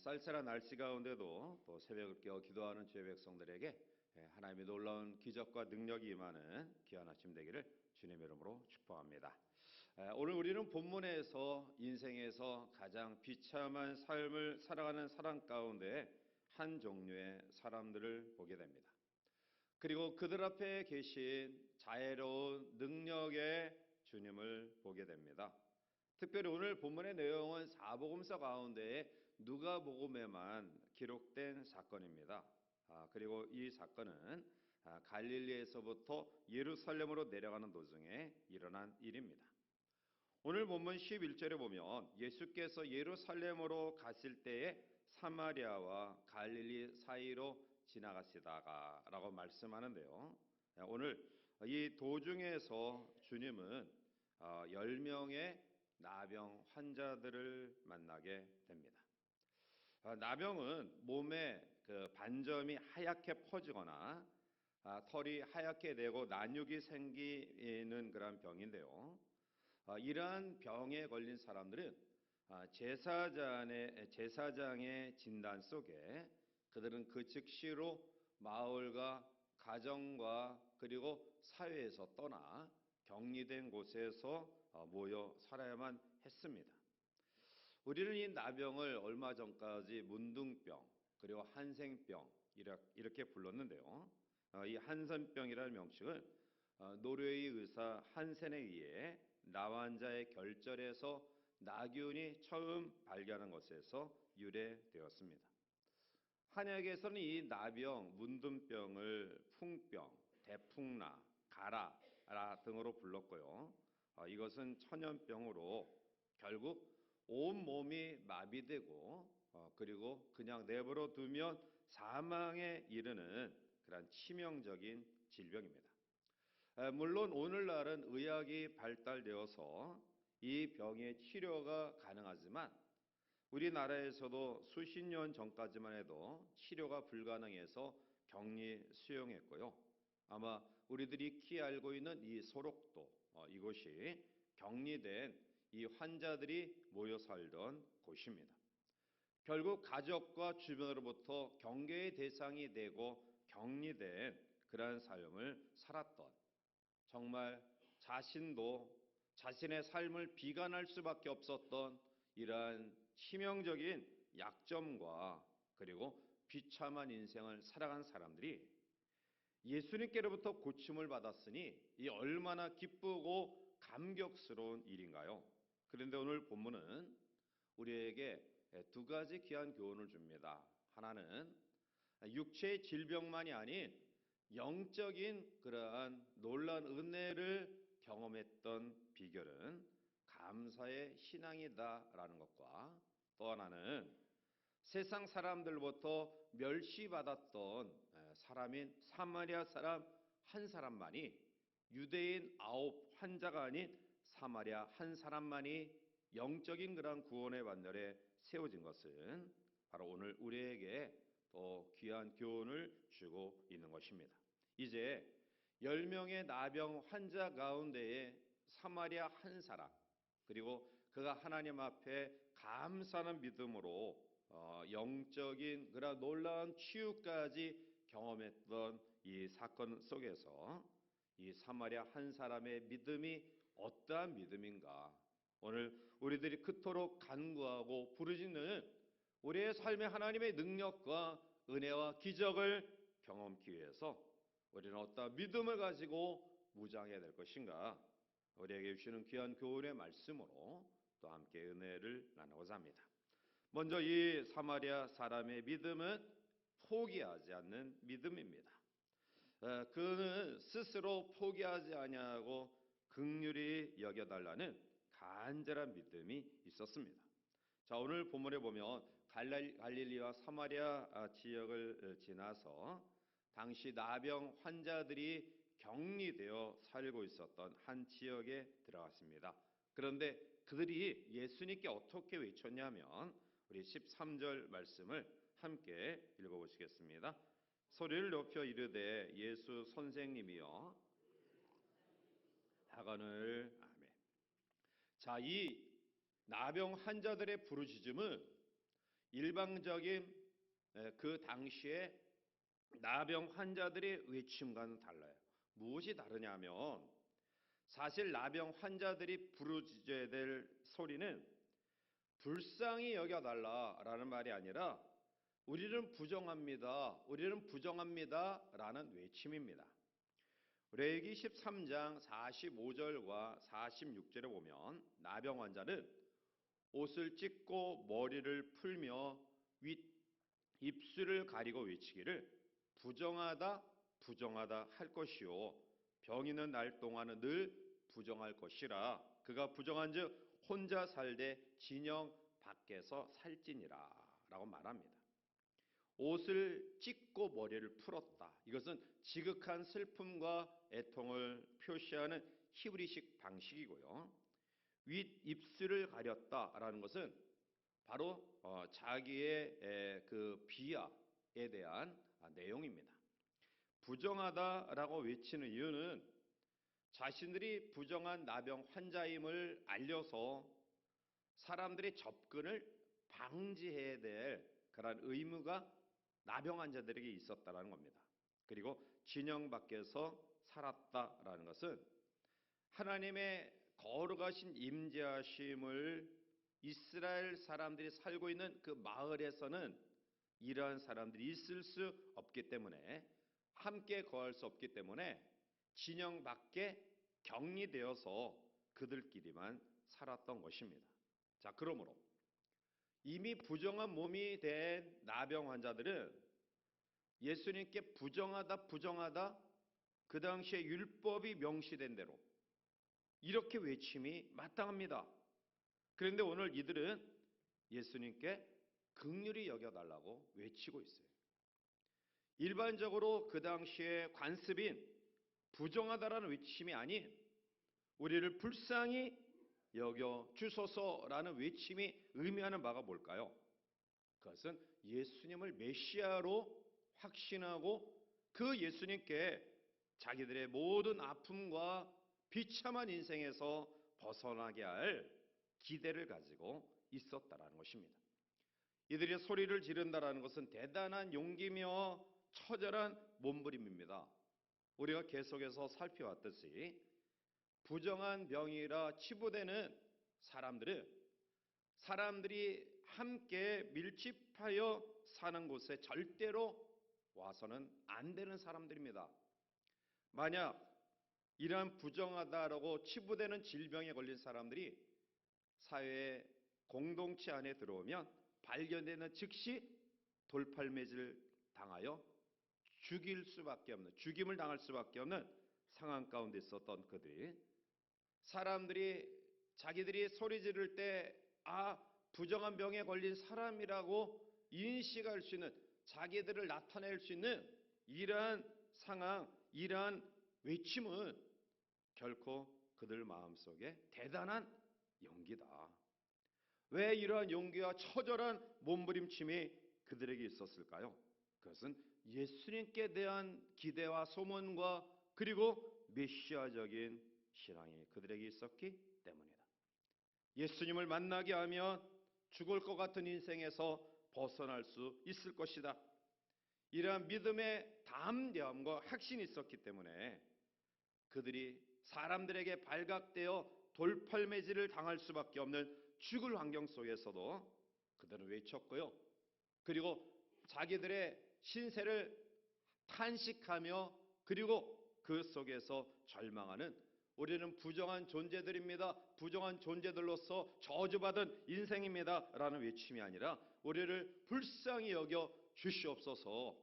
쌀쌀한 날씨 가운데도 또 새벽을 깨어 기도하는 주의 백성들에게 예, 하나님의 놀라운 기적과 능력이 임하는 귀한 아침 되기를 주님의 이름으로 축복합니다. 예, 오늘 우리는 본문에서 인생에서 가장 비참한 삶을 살아가는 사람 가운데 한 종류의 사람들을 보게 됩니다. 그리고 그들 앞에 계신 자애로운 능력의 주님을 보게 됩니다. 특별히 오늘 본문의 내용은 사복음서 가운데 누가복음에만 기록된 사건입니다. 아, 그리고 이 사건은 아, 갈릴리에서부터 예루살렘으로 내려가는 도중에 일어난 일입니다. 오늘 본문 11절에 보면 예수께서 예루살렘으로 갔을 때에 사마리아와 갈릴리 사이로 지나가시다가 라고 말씀하는데요. 아, 오늘 이 도중에서 주님은 10명의 어, 나병 환자들을 만나게 됩니다. 아, 나병은 몸에 그 반점이 하얗게 퍼지거나 아, 털이 하얗게 되고 난육이 생기는 그런 병인데요. 아, 이러한 병에 걸린 사람들은 제사장의, 제사장의 진단 속에 그들은 그 즉시로 마을과 가정과 그리고 사회에서 떠나 격리된 곳에서 어, 모여 살아야만 했습니다. 우리는 이 나병을 얼마 전까지 문둥병 그리고 한생병 이렇게 불렀는데요. 어, 이 한센병이라는 명칭은 어, 노르웨이 의사 한센에 의해 나환자의 결절에서 나균이 처음 발견한 것에서 유래되었습니다. 한약에서는 이 나병, 문둥병을 풍병, 대풍나, 가라 등으로 불렀고요. 어, 이것은 천연병으로 결국 온 몸이 마비되고 어, 그리고 그냥 내버려 두면 사망에 이르는 그런 치명적인 질병입니다. 물론 오늘날은 의학이 발달되어서 이 병의 치료가 가능하지만 우리나라에서도 수십 년 전까지만 해도 치료가 불가능해서 격리 수용했고요. 아마 우리들이 익히 알고 있는 이 소록도 어, 이곳이 격리된 이 환자들이 모여 살던 곳입니다. 결국 가족과 주변으로부터 경계의 대상이 되고 격리된 그러한 삶을 살았던 정말 자신도 자신의 삶을 비관할 수밖에 없었던 이러한 치명적인 약점과 그리고 비참한 인생을 살아간 사람들이 예수님께로부터 고침을 받았으니 이 얼마나 기쁘고 감격스러운 일인가요? 그런데 오늘 본문은 우리에게 두 가지 귀한 교훈을 줍니다. 하나는 육체의 질병만이 아닌 영적인 그러한 놀란 은혜를 경험했던 비결은 감사의 신앙이다라는 것과 또 하나는 세상 사람들부터 멸시받았던 사람인 사마리아 사람 한 사람만이 유대인 아홉 환자가 아닌 사마리아 한 사람만이 영적인 그런 구원의 반열에 세워진 것은 바로 오늘 우리에게 또 귀한 교훈을 주고 있는 것입니다. 이제 10명의 나병 환자 가운데에 사마리아 한 사람 그리고 그가 하나님 앞에 감사하는 믿음으로 어, 영적인 그런 놀라운 치유까지 경험했던 이 사건 속에서 이 사마리아 한 사람의 믿음이 어떠한 믿음인가? 오늘 우리들이 그토록 간구하고 부르짖는 우리의 삶의 하나님의 능력과 은혜와 기적을 경험하기 위해서 우리는 어떠한 믿음을 가지고 무장해야 될 것인가? 우리에게 주시는 귀한 교훈의 말씀으로 또 함께 은혜를 나누고자 합니다. 먼저 이 사마리아 사람의 믿음은 포기하지 않는 믿음입니다. 어, 그는 스스로 포기하지 아니하고 극률이 여겨달라는 간절한 믿음이 있었습니다. 자 오늘 본문에 보면 갈릴리와 사마리아 아, 지역을 어, 지나서 당시 나병 환자들이 격리되어 살고 있었던 한 지역에 들어갔습니다. 그런데 그들이 예수님께 어떻게 외쳤냐면 우리 13절 말씀을 함께 읽어보시겠습니다. 소리를 높여 이르되 예수 선생님이여 하거늘 아멘. 자, 이 나병 환자들의 부르짖음은 일방적인 에, 그 당시에 나병 환자들의 외침과는 달라요. 무엇이 다르냐면 사실 나병 환자들이 부르짖어야 될 소리는 불쌍히 여겨달라라는 말이 아니라 우리는 부정합니다. 우리는 부정합니다라는 외침입니다. 레기 13장 45절과 46절에 보면 나병 환자는 옷을 찢고 머리를 풀며 윗 입술을 가리고 외치기를 부정하다 부정하다 할 것이요 병 있는 날 동안은 늘 부정할 것이라 그가 부정한즉 혼자 살되 진영 밖에서 살지니라 라고 말합니다. 옷을 찢고 머리를 풀었다. 이것은 지극한 슬픔과 애통을 표시하는 히브리식 방식이고요. 윗 입술을 가렸다라는 것은 바로 어, 자기의 에, 그 비하에 대한 아, 내용입니다. 부정하다라고 외치는 이유는 자신들이 부정한 나병 환자임을 알려서 사람들의 접근을 방지해야 될 그런 의무가 나병 환자들에게 있었다라는 겁니다. 그리고 진영 밖에서 살았다라는 것은 하나님의 거룩하신 임재하심을 이스라엘 사람들이 살고 있는 그 마을에서는 이러한 사람들이 있을 수 없기 때문에 함께 거할 수 없기 때문에 진영 밖에 격리되어서 그들끼리만 살았던 것입니다. 자, 그러므로 이미 부정한 몸이 된 나병 환자들은 예수님께 부정하다 부정하다 그 당시에 율법이 명시된 대로 이렇게 외침이 마땅합니다. 그런데 오늘 이들은 예수님께 극률이 여겨달라고 외치고 있어요. 일반적으로 그 당시에 관습인 부정하다라는 외침이 아닌 우리를 불쌍히 여겨 주소서라는 외침이 의미하는 바가 뭘까요? 그것은 예수님을 메시아로 확신하고 그 예수님께 자기들의 모든 아픔과 비참한 인생에서 벗어나게 할 기대를 가지고 있었다라는 것입니다. 이들이 소리를 지른다라는 것은 대단한 용기며 처절한 몸부림입니다. 우리가 계속해서 살펴왔듯이 부정한 병이라 치부되는 사람들은 사람들이 함께 밀집하여 사는 곳에 절대로 와서는 안 되는 사람들입니다. 만약 이러한 부정하다라고 치부되는 질병에 걸린 사람들이 사회의 공동체 안에 들어오면 발견되는 즉시 돌팔매질 당하여 죽일 수밖에 없는 죽임을 당할 수밖에 없는 상황 가운데 있었던 그들이 사람들이 자기들이 소리 지를 때 아 부정한 병에 걸린 사람이라고 인식할 수 있는 자기들을 나타낼 수 있는 이러한 상황, 이러한 외침은 결코 그들 마음속에 대단한 용기다. 왜 이러한 용기와 처절한 몸부림침이 그들에게 있었을까요? 그것은 예수님께 대한 기대와 소문과 그리고 메시아적인 신앙이 그들에게 있었기 때문이다. 예수님을 만나게 하면 죽을 것 같은 인생에서 벗어날 수 있을 것이다. 이러한 믿음의 담대함과 확신이 있었기 때문에 그들이 사람들에게 발각되어 돌팔매질을 당할 수밖에 없는 죽을 환경 속에서도 그들은 외쳤고요. 그리고 자기들의 신세를 탄식하며 그리고 그 속에서 절망하는 우리는 부정한 존재들입니다. 부정한 존재들로서 저주받은 인생입니다. 라는 외침이 아니라 우리를 불쌍히 여겨 주시옵소서,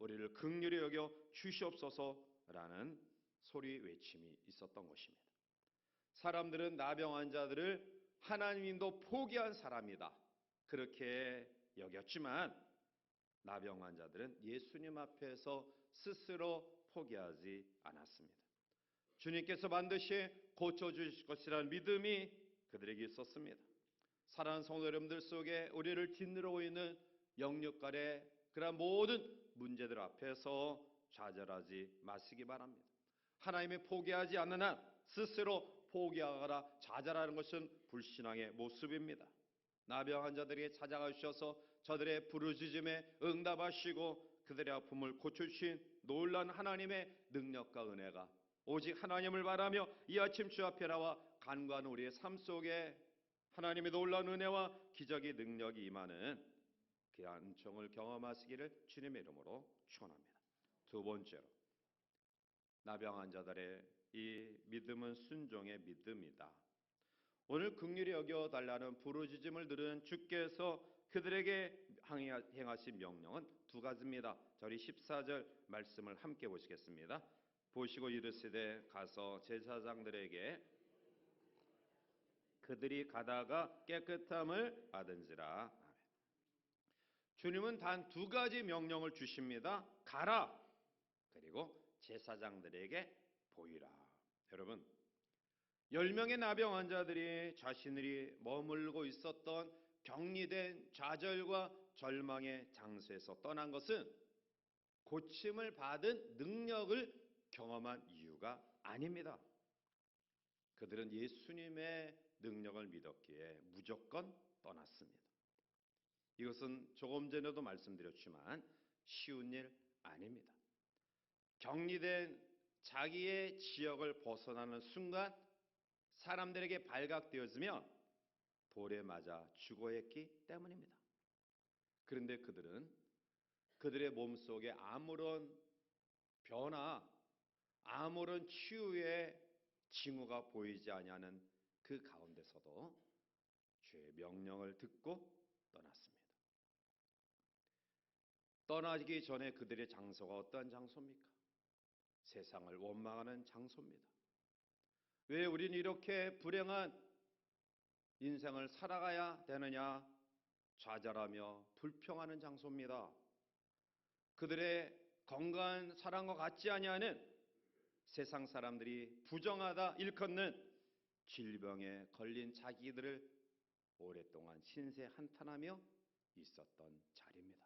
우리를 극률히 여겨 주시옵소서라는 소리 외침이 있었던 것입니다. 사람들은 나병 환자들을 하나님도 포기한 사람이다. 그렇게 여겼지만 나병 환자들은 예수님 앞에서 스스로 포기하지 않았습니다. 주님께서 반드시 고쳐주실 것이라는 믿음이 그들에게 있었습니다. 사랑하는 성도 여러분들 속에 우리를 짓누르고 있는 영육간의 그런 모든 문제들 앞에서 좌절하지 마시기 바랍니다. 하나님이 포기하지 않는 한 스스로 포기하거나 좌절하는 것은 불신앙의 모습입니다. 나병 환자들에게 찾아가 주셔서 저들의 부르짖음에 응답하시고 그들의 아픔을 고쳐주신 놀란 하나님의 능력과 은혜가 오직 하나님을 바라며 이 아침 주 앞에 나와 간과하는 우리의 삶 속에 하나님의 놀라운 은혜와 기적의 능력이 임하는 은총을 경험하시기를 주님의 이름으로 축원합니다. 두 번째로 나병 환자들의 이 믿음은 순종의 믿음이다. 오늘 극률이 여겨 달라는 부르짖음을 들은 주께서 그들에게 행하신 명령은 두 가지입니다. 저희 14절 말씀을 함께 보시겠습니다. 보시고 이르시되 가서 제사장들에게 그들이 가다가 깨끗함을 받은지라. 주님은 단 두 가지 명령을 주십니다. 가라. 그리고 제사장들에게 보이라. 여러분, 열 명의 나병 환자들이 자신들이 머물고 있었던 격리된 좌절과 절망의 장소에서 떠난 것은 고침을 받은 능력을 경험한 이유가 아닙니다. 그들은 예수님의 능력을 믿었기에 무조건 떠났습니다. 이것은 조금 전에도 말씀드렸지만 쉬운 일 아닙니다. 격리된 자기의 지역을 벗어나는 순간 사람들에게 발각되었으며 돌에 맞아 죽어야 했기 때문입니다. 그런데 그들은 그들의 몸 속에 아무런 변화, 아무런 치유의 징후가 보이지 아니하는 그 가운데서도 주의 명령을 듣고 떠났습니다. 떠나기 전에 그들의 장소가 어떠한 장소입니까? 세상을 원망하는 장소입니다. 왜 우리는 이렇게 불행한 인생을 살아가야 되느냐? 좌절하며 불평하는 장소입니다. 그들의 건강한 사랑과 같지 아니하는 세상 사람들이 부정하다 일컫는 질병에 걸린 자기들을 오랫동안 신세 한탄하며 있었던 자리입니다.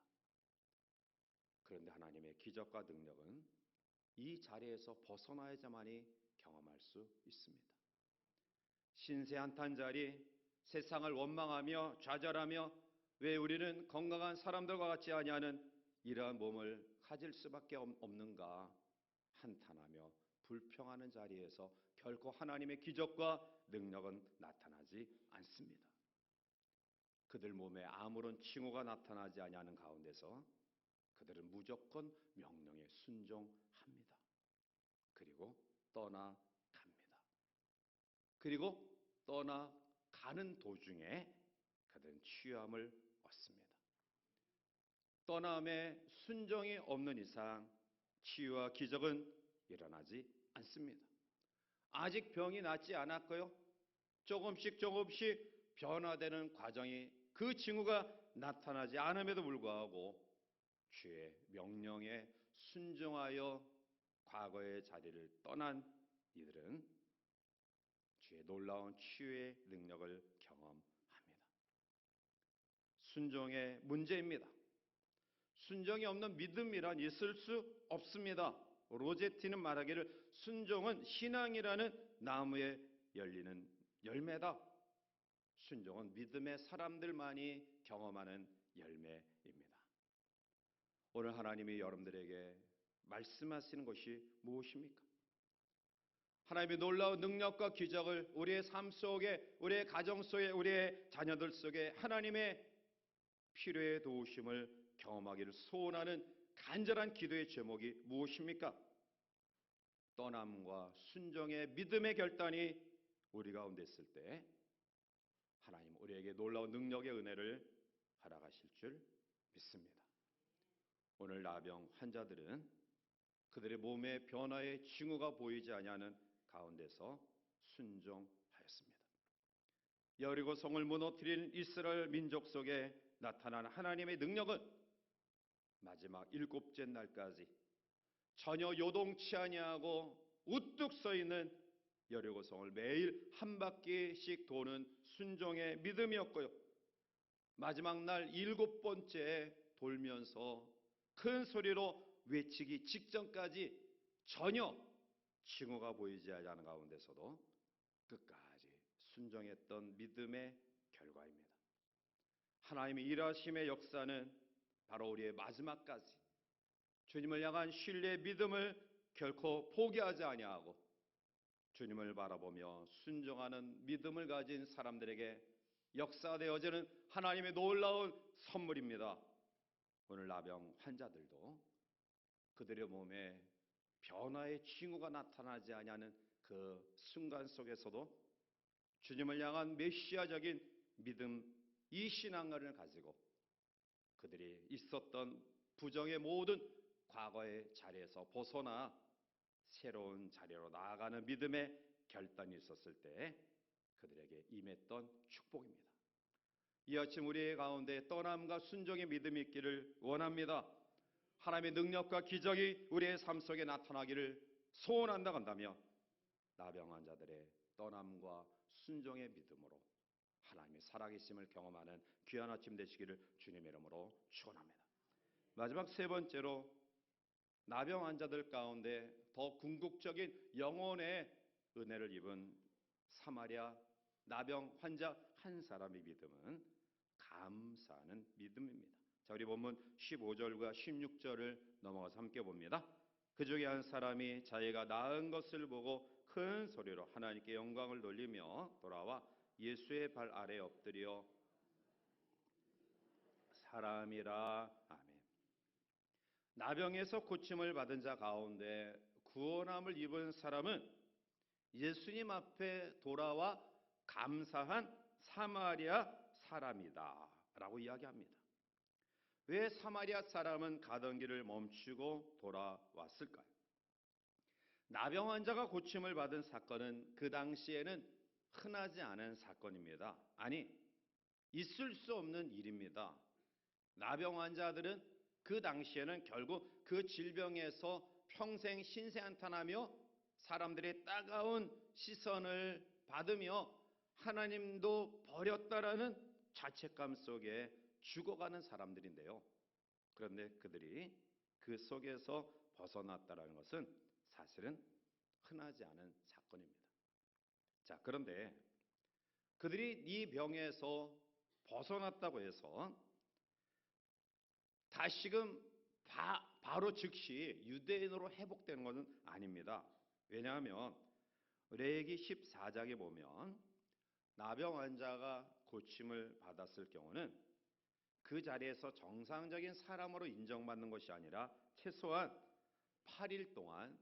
그런데 하나님의 기적과 능력은 이 자리에서 벗어나야지만이 경험할 수 있습니다. 신세 한탄 자리, 세상을 원망하며 좌절하며 왜 우리는 건강한 사람들과 같지 아니하는 이러한 몸을 가질 수밖에 없는가 한탄하며 불평하는 자리에서 결코 하나님의 기적과 능력은 나타나지 않습니다. 그들 몸에 아무런 징후가 나타나지 아니하는 가운데서 그들은 무조건 명령에 순종합니다. 그리고 떠나갑니다. 그리고 떠나가는 도중에 그들은 취함을 얻습니다. 떠남에 순종이 없는 이상 치유와 기적은 일어나지 않습니다. 아직 병이 낫지 않았고요. 조금씩 조금씩 변화되는 과정이 그 징후가 나타나지 않음에도 불구하고 주의 명령에 순종하여 과거의 자리를 떠난 이들은 주의 놀라운 치유의 능력을 경험합니다. 순종의 문제입니다. 순종이 없는 믿음이란 있을 수 없습니다. 로제티는 말하기를 순종은 신앙이라는 나무에 열리는 열매다. 순종은 믿음의 사람들만이 경험하는 열매입니다. 오늘 하나님이 여러분들에게 말씀하시는 것이 무엇입니까? 하나님의 놀라운 능력과 기적을 우리의 삶 속에, 우리의 가정 속에, 우리의 자녀들 속에 하나님의 필요의 도우심을 경험하기를 소원하는 간절한 기도의 제목이 무엇입니까? 떠남과 순종의 믿음의 결단이 우리 가운데 있을 때 하나님 우리에게 놀라운 능력의 은혜를 허락하실 줄 믿습니다. 오늘 나병 환자들은 그들의 몸의 변화의 징후가 보이지 아니하는 가운데서 순종하였습니다. 여리고 성을 무너뜨린 이스라엘 민족 속에 나타난 하나님의 능력은 마지막 일곱째 날까지 전혀 요동치 아니하고 우뚝 서 있는 여리고성을 매일 한 바퀴씩 도는 순종의 믿음이었고요. 마지막 날 일곱 번째 돌면서 큰 소리로 외치기 직전까지 전혀 징후가 보이지 않는 가운데서도 끝까지 순종했던 믿음의 결과입니다. 하나님의 일하심의 역사는 바로 우리의 마지막까지 주님을 향한 신뢰의 믿음을 결코 포기하지 아니하고 주님을 바라보며 순종하는 믿음을 가진 사람들에게 역사되어지는 하나님의 놀라운 선물입니다. 오늘 나병 환자들도 그들의 몸에 변화의 징후가 나타나지 아니하는 그 순간 속에서도 주님을 향한 메시아적인 믿음 이 신앙을 가지고 그들이 있었던 부정의 모든 과거의 자리에서 벗어나 새로운 자리로 나아가는 믿음의 결단이 있었을 때 그들에게 임했던 축복입니다. 이 아침 우리의 가운데 떠남과 순종의 믿음이 있기를 원합니다. 하나님의 능력과 기적이 우리의 삶 속에 나타나기를 소원한다 한다며 나병 환자들의 떠남과 순종의 믿음으로 하나님의 살아계심을 경험하는 귀한 아침 되시기를 주님의 이름으로 축원합니다. 마지막 세 번째로 나병 환자들 가운데 더 궁극적인 영혼의 은혜를 입은 사마리아 나병 환자 한 사람의 믿음은 감사하는 믿음입니다. 자, 우리 본문 15절과 16절을 넘어가서 함께 봅니다. 그 중에 한 사람이 자기가 나은 것을 보고 큰 소리로 하나님께 영광을 돌리며 돌아와 예수의 발 아래 엎드려 사람이라 아멘. 나병에서 고침을 받은 자 가운데 구원함을 입은 사람은 예수님 앞에 돌아와 감사한 사마리아 사람이다 라고 이야기합니다. 왜 사마리아 사람은 가던 길을 멈추고 돌아왔을까요? 나병 환자가 고침을 받은 사건은 그 당시에는 흔하지 않은 사건입니다. 아니, 있을 수 없는 일입니다. 나병 환자들은 그 당시에는 결국 그 질병에서 평생 신세한탄하며 사람들의 따가운 시선을 받으며 하나님도 버렸다라는 자책감 속에 죽어가는 사람들인데요. 그런데 그들이 그 속에서 벗어났다라는 것은 사실은 흔하지 않은 사건입니다. 자, 그런데 그들이 이 병에서 벗어났다고 해서 다시금 바, 바로 즉시 유대인으로 회복되는 것은 아닙니다. 왜냐하면 레기 14장에 보면 나병 환자가 고침을 받았을 경우는 그 자리에서 정상적인 사람으로 인정받는 것이 아니라 최소한 8일 동안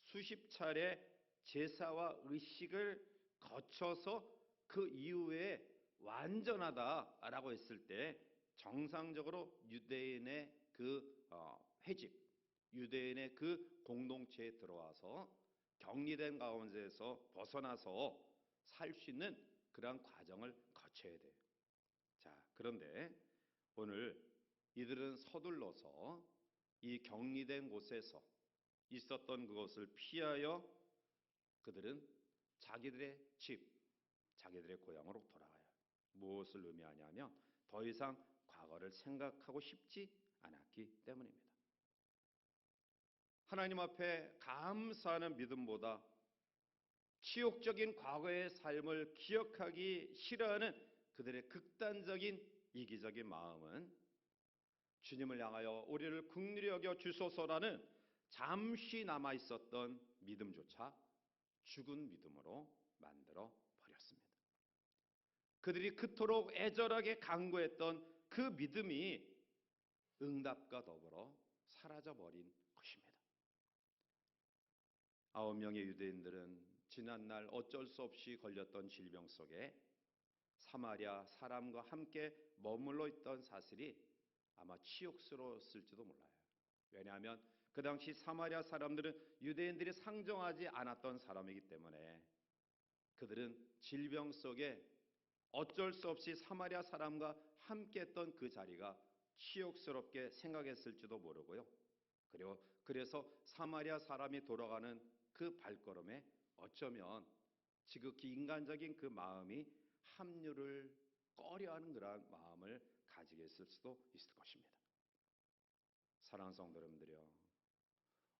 수십 차례 제사와 의식을 거쳐서 그 이후에 완전하다라고 했을 때 정상적으로 유대인의 그 어, 회집, 유대인의 그 공동체에 들어와서 격리된 가운데서 벗어나서 살 수 있는 그러한 과정을 거쳐야 돼요. 자, 그런데 오늘 이들은 서둘러서 이 격리된 곳에서 있었던 그것을 피하여 그들은 자기들의 집, 자기들의 고향으로 돌아가요. 무엇을 의미하냐면 더 이상 과거를 생각하고 싶지 않았기 때문입니다. 하나님 앞에 감사하는 믿음보다 치욕적인 과거의 삶을 기억하기 싫어하는 그들의 극단적인 이기적인 마음은 주님을 향하여 우리를 국률이 여겨 주소서라는 잠시 남아 있었던 믿음조차 죽은 믿음으로 만들어 버렸습니다. 그들이 그토록 애절하게 강구했던 그 믿음이 응답과 더불어 사라져 버린 것입니다. 아홉 명의 유대인들은 지난날 어쩔 수 없이 걸렸던 질병 속에 사마리아 사람과 함께 머물러 있던 사실이 아마 치욕스러웠을지도 몰라요. 왜냐하면 그 당시 사마리아 사람들은 유대인들이 상정하지 않았던 사람이기 때문에 그들은 질병 속에 어쩔 수 없이 사마리아 사람과 함께 했던 그 자리가 치욕스럽게 생각했을지도 모르고요. 그리고 그래서 사마리아 사람이 돌아가는 그 발걸음에 어쩌면 지극히 인간적인 그 마음이 합류를 꺼려하는 그러한 마음을 가지게 했을 수도 있을 것입니다. 사랑하는 성도 여러분들이요.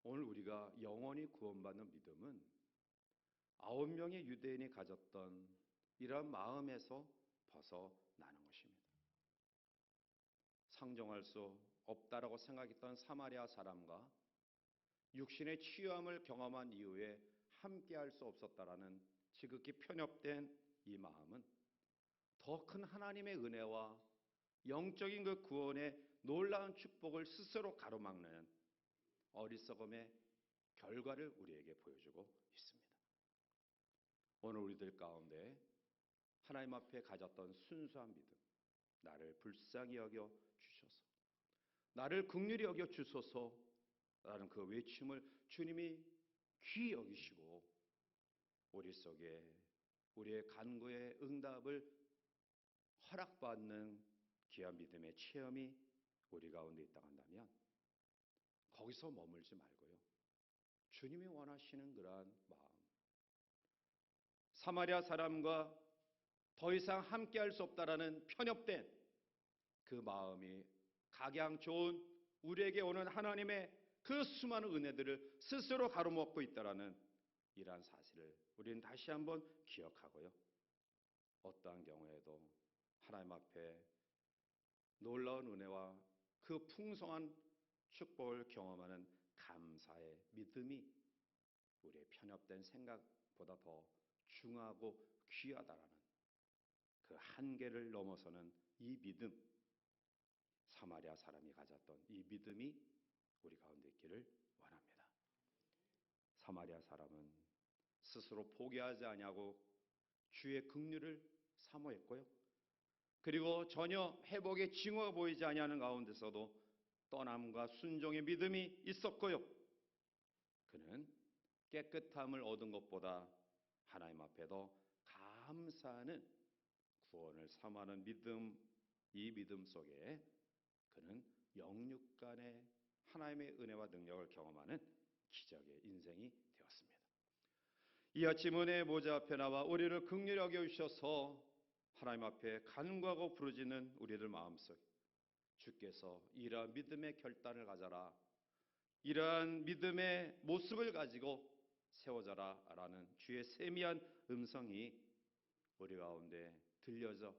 오늘 우리가 영원히 구원받는 믿음은 아홉 명의 유대인이 가졌던 이러한 마음에서 벗어나는 것입니다. 상종할 수 없다라고 생각했던 사마리아 사람과 육신의 치유함을 경험한 이후에 함께할 수 없었다라는 지극히 편협된 이 마음은 더 큰 하나님의 은혜와 영적인 그 구원의 놀라운 축복을 스스로 가로막는 어리석음의 결과를 우리에게 보여주고 있습니다. 오늘 우리들 가운데 하나님 앞에 가졌던 순수한 믿음, 나를 불쌍히 여겨 주셔서, 나를 극률히 여겨 주소서라는 그 외침을 주님이 귀히 여기시고 우리 속에 우리의 간구의 응답을 허락받는 귀한 믿음의 체험이 우리 가운데 있다고 한다면 거기서 머물지 말고요. 주님이 원하시는 그러한 마음. 사마리아 사람과 더 이상 함께할 수 없다라는 편협된 그 마음이 각양 좋은 우리에게 오는 하나님의 그 수많은 은혜들을 스스로 가로먹고 있다라는 이러한 사실을 우리는 다시 한번 기억하고요. 어떠한 경우에도 하나님 앞에 놀라운 은혜와 그 풍성한 축복을 경험하는 감사의 믿음이 우리의 편협된 생각보다 더 중하고 귀하다라는 그 한계를 넘어서는 이 믿음, 사마리아 사람이 가졌던 이 믿음이 우리 가운데 있기를 원합니다. 사마리아 사람은 스스로 포기하지 아니하고 주의 긍휼을 사모했고요. 그리고 전혀 회복의 징후가 보이지 아니하는 가운데서도 떠남과 순종의 믿음이 있었고요. 그는 깨끗함을 얻은 것보다 하나님 앞에 더 감사하는 구원을 사모하는 믿음, 이 믿음 속에 그는 영육간의 하나님의 은혜와 능력을 경험하는 기적의 인생이 되었습니다. 이 아침 은혜의 모자 앞에 나와 우리를 극렬히 여겨주셔서 하나님 앞에 간구하고 부르짖는 우리들 마음속 주께서 이러한 믿음의 결단을 가져라 이러한 믿음의 모습을 가지고 세워져라 라는 주의 세미한 음성이 우리 가운데 들려져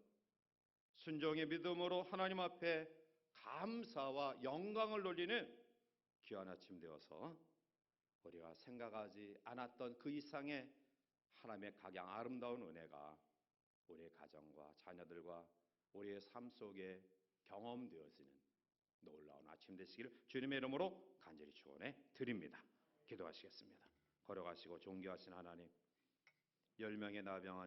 순종의 믿음으로 하나님 앞에 감사와 영광을 돌리는 귀한 아침 되어서 우리가 생각하지 않았던 그 이상의 하나님의 각양 아름다운 은혜가 우리의 가정과 자녀들과 우리의 삶 속에 경험되어지는 놀라운 아침 되시기를 주님의 이름으로 간절히 축원해 드립니다. 기도하시겠습니다. 걸어가시고 존귀하신 하나님, 열 명의 나병